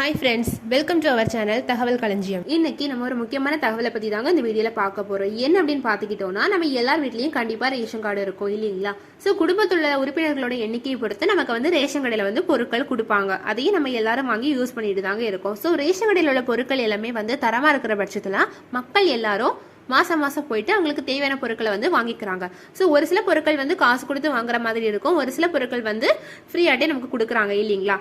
Hi friends welcome to our channel தகவல் களஞ்சியம் இன்னைக்கு நம்ம ஒரு முக்கியமான தகவலை பற்றி தாங்க இந்த வீடியோவில் பார்க்க போகிறோம் என்ன அப்படின்னு பார்த்துக்கிட்டோன்னா நம்ம எல்லார் வீட்லேயும் கண்டிப்பாக ரேஷன் கார்டு இருக்கும் இல்லைங்களா? ஸோ குடும்பத்தில் உறுப்பினர்களோட எண்ணிக்கையை பொறுத்து நமக்கு வந்து ரேஷன் கடையில் வந்து பொருட்கள் கொடுப்பாங்க. அதையும் நம்ம எல்லாரும் வாங்கி யூஸ் பண்ணிட்டு தாங்க இருக்கோம். ஸோ ரேஷன் கடையில் உள்ள பொருட்கள் எல்லாமே வந்து தரமாக இருக்கிற பட்சத்தில் மக்கள் எல்லாரும் மாசம் மாசம் போயிட்டு அவங்களுக்கு தேவையான பொருட்களை வந்து வாங்கிக்கிறாங்க. ஸோ ஒரு சில பொருட்கள் வந்து காசு கொடுத்து வாங்குற மாதிரி இருக்கும். ஒரு சில பொருட்கள் வந்து ஃப்ரீயாகிட்டே நமக்கு கொடுக்குறாங்க இல்லைங்களா?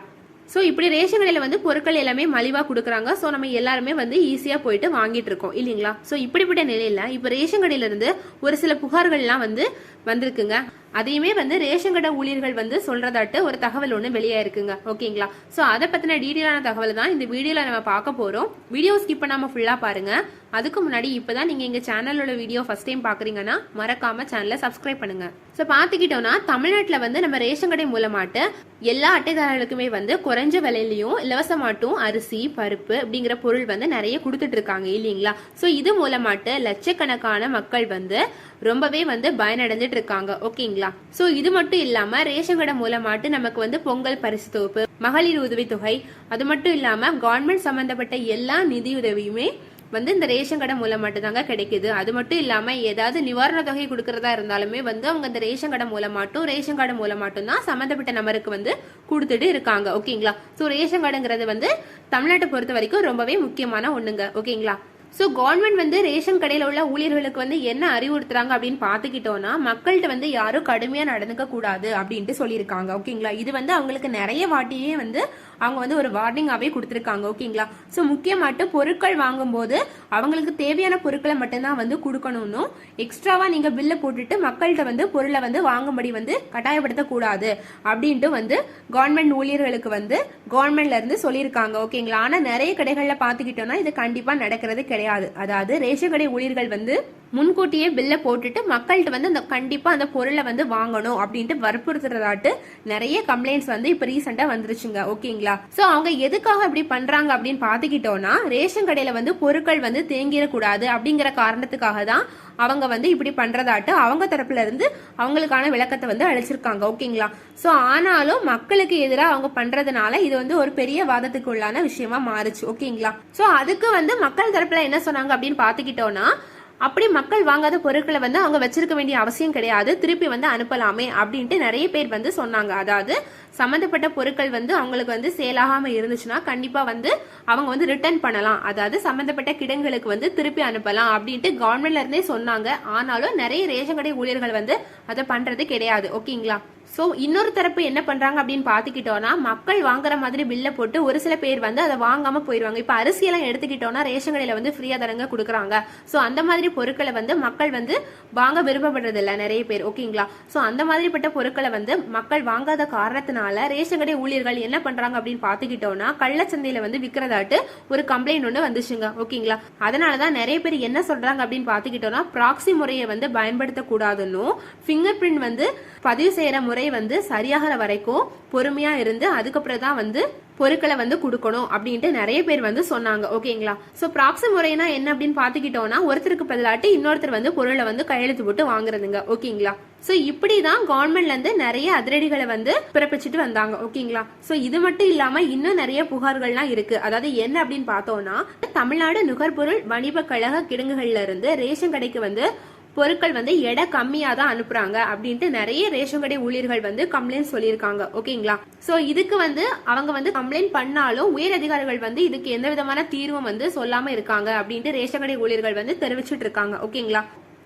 ஸோ இப்படி ரேஷன் கடையில் வந்து பொருட்கள் எல்லாமே மலிவாக கொடுக்குறாங்க. ஸோ நம்ம எல்லாருமே வந்து ஈஸியாக போயிட்டு வாங்கிட்டு இருக்கோம் இல்லைங்களா? ஸோ இப்படிப்பட்ட நிலையில் இப்போ ரேஷன் கடையிலேருந்து ஒரு சில புகார்கள்லாம் வந்து வந்திருக்குங்க. அதையுமே வந்து ரேஷன் கடை ஊழியர்கள் வந்து சொல்றதாட்டு ஒரு தகவல் ஒன்று வெளியே இருக்குங்க. ஓகேங்களா? ஸோ அதை பற்றின டீட்டெயிலான தகவல் தான் இந்த வீடியோவில் நம்ம பார்க்க போகிறோம் வீடியோ ஸ்கிப் பண்ணாமல் ஃபுல்லாக பாருங்க. அதுக்கு முன்னாடி இப்போ தான் நீங்கள் எங்கள் சேனலோட வீடியோ ஃபஸ்ட் டைம் பார்க்குறீங்கன்னா மறக்காம சேனலை சப்ஸ்கிரைப் பண்ணுங்க. ஸோ பார்த்துக்கிட்டோம்னா தமிழ்நாட்டில் வந்து நம்ம ரேஷன் கடை மூலமாட்டு எல்லா அட்டைதாரர்களுக்குமே வந்து குறைஞ்ச விலையிலையும் இலவசமாட்டும் அரிசி பருப்பு அப்படிங்கிற பொருள் வந்து நிறைய கொடுத்துட்டு இருக்காங்க இல்லைங்களா? ஸோ இது மூலமாட்டு லட்சக்கணக்கான மக்கள் வந்து ரொம்பவே வந்து பயனடைஞ்சிட்டு இருக்காங்க. ஓகேங்களா? ஸோ இது மட்டும் இல்லாம ரேஷன் கடை மூலமாட்டு நமக்கு வந்து பொங்கல் பரிசு தொகுப்பு மகளிர் உதவித்தொகை அது மட்டும் இல்லாம கவர்மெண்ட் சம்பந்தப்பட்ட எல்லா நிதியுதவியுமே வந்து இந்த ரேஷன் கடை மூலம் மட்டும்தாங்க கிடைக்குது. அது மட்டும் இல்லாம ஏதாவது நிவாரண தொகை கொடுக்கறதா இருந்தாலுமே வந்து அவங்க இந்த ரேஷன் கடை மூலமாட்டும் ரேஷன் கார்டு மூலமாட்டும் தான் சம்மந்தப்பட்ட நபருக்கு வந்து கொடுத்துட்டு இருக்காங்க. ஓகேங்களா? ஸோ ரேஷன் கார்டுங்கிறது வந்து தமிழ்நாட்டை பொறுத்த வரைக்கும் ரொம்பவே முக்கியமான ஒண்ணுங்க. ஓகேங்களா? ஸோ கவர்மெண்ட் வந்து ரேஷன் கடையில் உள்ள ஊழியர்களுக்கு வந்து என்ன அறிவுறுத்துறாங்க அப்படின்னு பார்த்துக்கிட்டோம்னா மக்கள்கிட்ட வந்து யாரும் கடுமையாக நடந்துக்க கூடாது அப்படின்ட்டு சொல்லியிருக்காங்க. ஓகேங்களா இது வந்து அவங்களுக்கு நிறைய வாட்டியே வந்து அவங்க வந்து ஒரு வார்னிங்காகவே கொடுத்துருக்காங்க ஓகேங்களா ஸோ முக்கியமாட்டு பொருட்கள் வாங்கும்போது அவங்களுக்கு தேவையான பொருட்களை மட்டும்தான் வந்து கொடுக்கணும்னு எக்ஸ்ட்ராவாக நீங்கள் பில்லை போட்டுட்டு மக்கள்கிட்ட வந்து பொருளை வந்து வாங்கும்படி வந்து கட்டாயப்படுத்தக்கூடாது அப்படின்ட்டு வந்து கவர்மெண்ட் ஊழியர்களுக்கு வந்து கவர்மெண்ட்ல இருந்து சொல்லியிருக்காங்க ஓகேங்களா ஆனால் நிறைய கடைகளில் பார்த்துக்கிட்டோம்னா இது கண்டிப்பாக நடக்கிறது கிடையாது. அதாவது ரேஷன் கடை ஊழியர்கள் வந்து முன்கூட்டியே பில்லை போட்டுட்டு மக்கள்கிட்ட வந்து அந்த கண்டிப்பாக அந்த பொருளை வந்து வாங்கணும் அப்படின்ட்டு வற்புறுத்துறதாட்டு நிறைய கம்ப்ளைண்ட்ஸ் வந்து இப்போ ரீசெண்டாக வந்துருச்சுங்க ஓகேங்களா ஸோ அவங்க எதுக்காக இப்படி பண்றாங்க அப்படின்னு பார்த்துக்கிட்டோம்னா ரேஷன் கடையில வந்து பொருட்கள் வந்து தேங்கிடக்கூடாது அப்படிங்கிற காரணத்துக்காக தான் அவங்க வந்து இப்படி பண்றதாட்டு அவங்க தரப்புல இருந்து அவங்களுக்கான விளக்கத்தை வந்து அழிச்சிருக்காங்க ஓகேங்களா? ஸோ ஆனாலும் மக்களுக்கு எதிராக அவங்க பண்றதுனால இது வந்து ஒரு பெரிய வாதத்துக்கு உள்ளான விஷயமா மாறுச்சு. ஓகேங்களா? ஸோ அதுக்கு வந்து மக்கள் தரப்புல என்ன சொன்னாங்க அப்படின்னு பார்த்துக்கிட்டோம்னா அப்படி மக்கள் வாங்காத பொருட்களை வந்து அவங்க வச்சிருக்க வேண்டிய அவசியம் கிடையாது. திருப்பி வந்து அனுப்பலாமே அப்படின்ட்டு நிறைய பேர் வந்து சொன்னாங்க. அதாவது சம்மந்தப்பட்ட பொருட்கள் வந்து அவங்களுக்கு வந்து சேலாகாம இருந்துச்சுன்னா கண்டிப்பா வந்து அவங்க வந்து ரிட்டர்ன் பண்ணலாம். அதாவது சம்மந்தப்பட்ட கிடங்களுக்கு வந்து திருப்பி அனுப்பலாம் அப்படின்ட்டு கவர்மெண்ட்ல இருந்தே சொன்னாங்க. ஆனாலும் நிறைய ரேஷன் கடை ஊழியர்கள் வந்து அதை பண்றது கிடையாது. ஓகேங்களா? ஸோ இன்னொரு தரப்பு என்ன பண்றாங்க அப்படின்னு பார்த்துக்கிட்டோன்னா மக்கள் வாங்குற மாதிரி பில்லை போட்டு ஒரு சில பேர் வந்து அதை வாங்காம போயிடுவாங்க இப்போ அரிசியெல்லாம் எடுத்துக்கிட்டோம்னா ரேஷன் கடையில வந்து ஃப்ரீயா தரங்க கொடுக்குறாங்க. ஸோ அந்த மாதிரி பொருட்களை வந்து மக்கள் வந்து வாங்க விருப்பப்படுறது இல்லை நிறைய பேர். ஓகேங்களா? ஸோ அந்த மாதிரிப்பட்ட பொருட்களை வந்து மக்கள் வாங்காத காரணத்தினால ரேஷன் கடை ஊழியர்கள் என்ன பண்றாங்க அப்படின்னு பார்த்துக்கிட்டோம்னா கள்ளச்சந்தையில வந்து விற்கிறதாட்டு ஒரு கம்ப்ளைண்ட் ஒன்று வந்துச்சுங்க. ஓகேங்களா? அதனால தான் நிறைய பேர் என்ன சொல்றாங்க அப்படின்னு பார்த்துக்கிட்டோன்னா ப்ராக்சி முறையை வந்து பயன்படுத்தக்கூடாதுன்னும் ஃபிங்கர் பிரிண்ட் வந்து பதிவு செய்யற முறை வந்து சரியாகிற வரைக்கும் பொறுமையா இருந்து அதுக்கப்புறம் தான் வந்து பொருட்களை வந்து கொடுக்கணும் அப்படின்ட்டு நிறைய பேர் வந்து சொன்னாங்க. ஓகேங்களா? ஸோ ப்ராக்ஸி முறைனா என்ன அப்படின்னு பார்த்துக்கிட்டோம்னா ஒருத்தருக்கு பதிலாட்டு இன்னொருத்தர் வந்து பொருளை வந்து கையெழுத்து போட்டு வாங்குறதுங்க. ஓகேங்களா? ஸோ இப்படி தான் கவர்மெண்ட்ல இருந்து நிறைய அதிரடிகளை வந்து பிறப்பிச்சுட்டு வந்தாங்க. ஓகேங்களா? ஸோ இது மட்டும் இல்லாம இன்னும் நிறைய புகார்கள்லாம் இருக்கு. அதாவது என்ன அப்படின்னு பார்த்தோம்னா தமிழ்நாடு நுகர்பொருள் வணிப கழக கிடங்குகள்ல இருந்து ரேஷன் கடைக்கு வந்து பொருட்கள் வந்து எடை கம்மியாக தான் அனுப்புறாங்க அப்படின்ட்டு நிறைய ரேஷன் கடை ஊழியர்கள் வந்து கம்ப்ளைண்ட் சொல்லியிருக்காங்க. ஓகேங்களா? ஸோ இதுக்கு வந்து அவங்க வந்து கம்ப்ளைண்ட் பண்ணாலும் உயர் அதிகாரிகள் வந்து இதுக்கு எந்த விதமான தீர்வும் வந்து சொல்லாம இருக்காங்க அப்படின்ட்டு ரேஷன் கடை ஊழியர்கள் வந்து தெரிவிச்சிட்டு இருக்காங்க. ஓகேங்களா?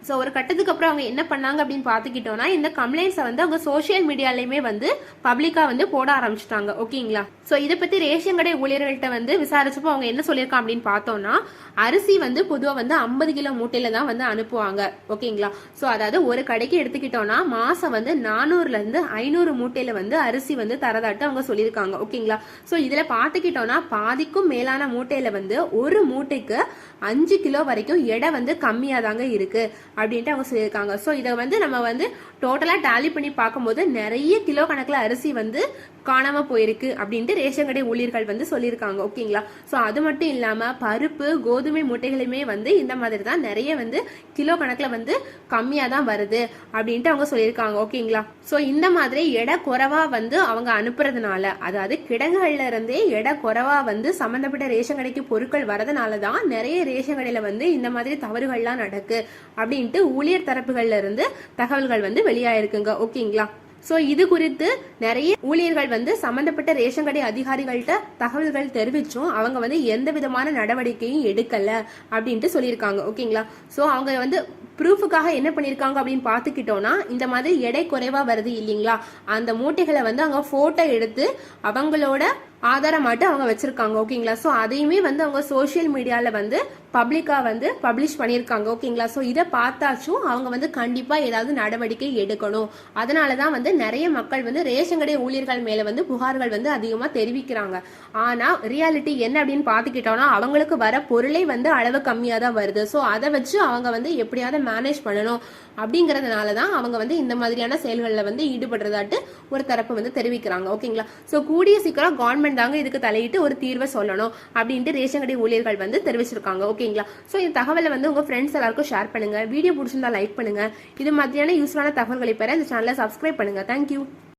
ஸோ ஒரு கட்டத்துக்கு அப்புறம் அவங்க என்ன பண்ணாங்க அப்படின்னு பார்த்துக்கிட்டோம்னா இந்த கம்ப்ளைண்ட்ஸை வந்து அவங்க சோஷியல் மீடியாலையுமே வந்து பப்ளிக்காக வந்து போட ஆரம்பிச்சிட்டாங்க. ஓகேங்களா? ஸோ இதை பற்றி ரேஷன் கடை ஊழியர்கள்ட்ட வந்து விசாரிச்சப்போ அவங்க என்ன சொல்லியிருக்காங்க அப்படின்னு பார்த்தோம்னா அரிசி வந்து பொதுவாக வந்து ஐம்பது கிலோ மூட்டையில தான் வந்து அனுப்புவாங்க. ஓகேங்களா? ஸோ அதாவது ஒரு கடைக்கு எடுத்துக்கிட்டோம்னா மாதம் வந்து நானூறுலேருந்து ஐநூறு மூட்டையில் வந்து அரிசி வந்து தரதாட்டு அவங்க சொல்லியிருக்காங்க. ஓகேங்களா? ஸோ இதில் பார்த்துக்கிட்டோம்னா பாதிக்கும் மேலான மூட்டையில் வந்து ஒரு மூட்டைக்கு அஞ்சு கிலோ வரைக்கும் எடை வந்து கம்மியாக தாங்க இருக்குது அப்படின்ட்டு அவங்க சொல்லியிருக்காங்க. ஸோ இதை வந்து நம்ம வந்து டோட்டலாக டேலி பண்ணி பார்க்கும்போது நிறைய கிலோ கணக்கில் அரிசி வந்து காணாமல் போயிருக்கு அப்படின்ட்டு ரேஷன் கடை ஊழியர்கள் வந்து சொல்லியிருக்காங்க. ஓகேங்களா ஸோ அது மட்டும் இல்லாமல் பருப்பு கோதுமை மூட்டைகளுமே வந்து இந்த மாதிரி தான் நிறைய வந்து கிலோ கணக்கில் வந்து கம்மியாக தான் வருது அப்படின்ட்டு அவங்க சொல்லியிருக்காங்க. ஓகேங்களா ஸோ இந்த மாதிரி எடை குறைவாக வந்து அவங்க அனுப்புறதுனால அதாவது கிடங்குகள்ல இருந்தே எடை குறைவாக வந்து சம்மந்தப்பட்ட ரேஷன் கடைக்கு பொருட்கள் வரதுனால தான் நிறைய ரேஷன் கடையில் வந்து இந்த மாதிரி தவறுகள்லாம் நடக்கு அப்படின்ட்டு ஊழியர் தரப்புகள்ல இருந்து தகவல்கள் வந்து வெளியாயிருக்குங்க. ஓகேங்களா? ஸோ இது குறித்து நிறைய ஊழியர்கள் வந்து சம்பந்தப்பட்ட ரேஷன் கடை அதிகாரிகள்கிட்ட தகவல்கள் தெரிவிச்சும் அவங்க வந்து எந்த விதமான நடவடிக்கையும் எடுக்கல அப்படின்ட்டு சொல்லியிருக்காங்க. ஓகேங்களா? ஸோ அவங்க வந்து ப்ரூஃபுக்காக என்ன பண்ணியிருக்காங்க அப்படின்னு பார்த்துக்கிட்டோம்னா இந்த மாதிரி எடை குறைவாக வருது இல்லைங்களா? அந்த மூட்டைகளை வந்து அவங்க ஃபோட்டோ எடுத்து அவங்களோட ஆதாரமாட்டு அவங்க வச்சிருக்காங்க ஓகேங்களா ஸோ அதையுமே வந்து அவங்க சோஷியல் மீடியாவில் வந்து பப்ளிக்காக வந்து பப்ளிஷ் பண்ணியிருக்காங்க ஓகேங்களா ஸோ இதை பார்த்தாச்சும் அவங்க வந்து கண்டிப்பாக ஏதாவது நடவடிக்கை எடுக்கணும். அதனால தான் வந்து நிறைய மக்கள் வந்து ரேஷன் கடை ஊழியர்கள் மேலே வந்து புகார்கள் வந்து அதிகமாக தெரிவிக்கிறாங்க. ஆனால் ரியாலிட்டி என்ன அப்படின்னு பார்த்துக்கிட்டோம்னா அவங்களுக்கு வர பொருளே வந்து அளவு கம்மியாக தான் வருது. ஸோ அதை வச்சு அவங்க வந்து எப்படியாவது மேனேஜ் பண்ணணும் அப்படிங்கிறதுனால தான் அவங்க வந்து இந்த மாதிரியான செயல்களில் வந்து ஈடுபடுறதாட்டு ஒரு தரப்பு வந்து தெரிவிக்கிறாங்க ஓகேங்களா ஸோ கூடிய சீக்கிரம் கவர்மெண்ட் தாங்க இதுக்கு தலையிட்டு ஒரு தீர்வை சொல்லணும் அப்படின்ட்டு ரேஷன் கடை ஊழியர்கள் வந்து தெரிவிச்சிருக்காங்க. ஓகேங்களா? ஸோ இந்த தகவலை வந்து உங்க ஃப்ரெண்ட்ஸ் எல்லாருக்கும் ஷேர் பண்ணுங்க. வீடியோ பிடிச்சிருந்தா லைக் பண்ணுங்க. இது மாதிரியான யூஸ்ஃபுல்லான தகவல்களை பெற இந்த சேனலை சப்ஸ்கிரைப் பண்ணுங்க. தேங்க்யூ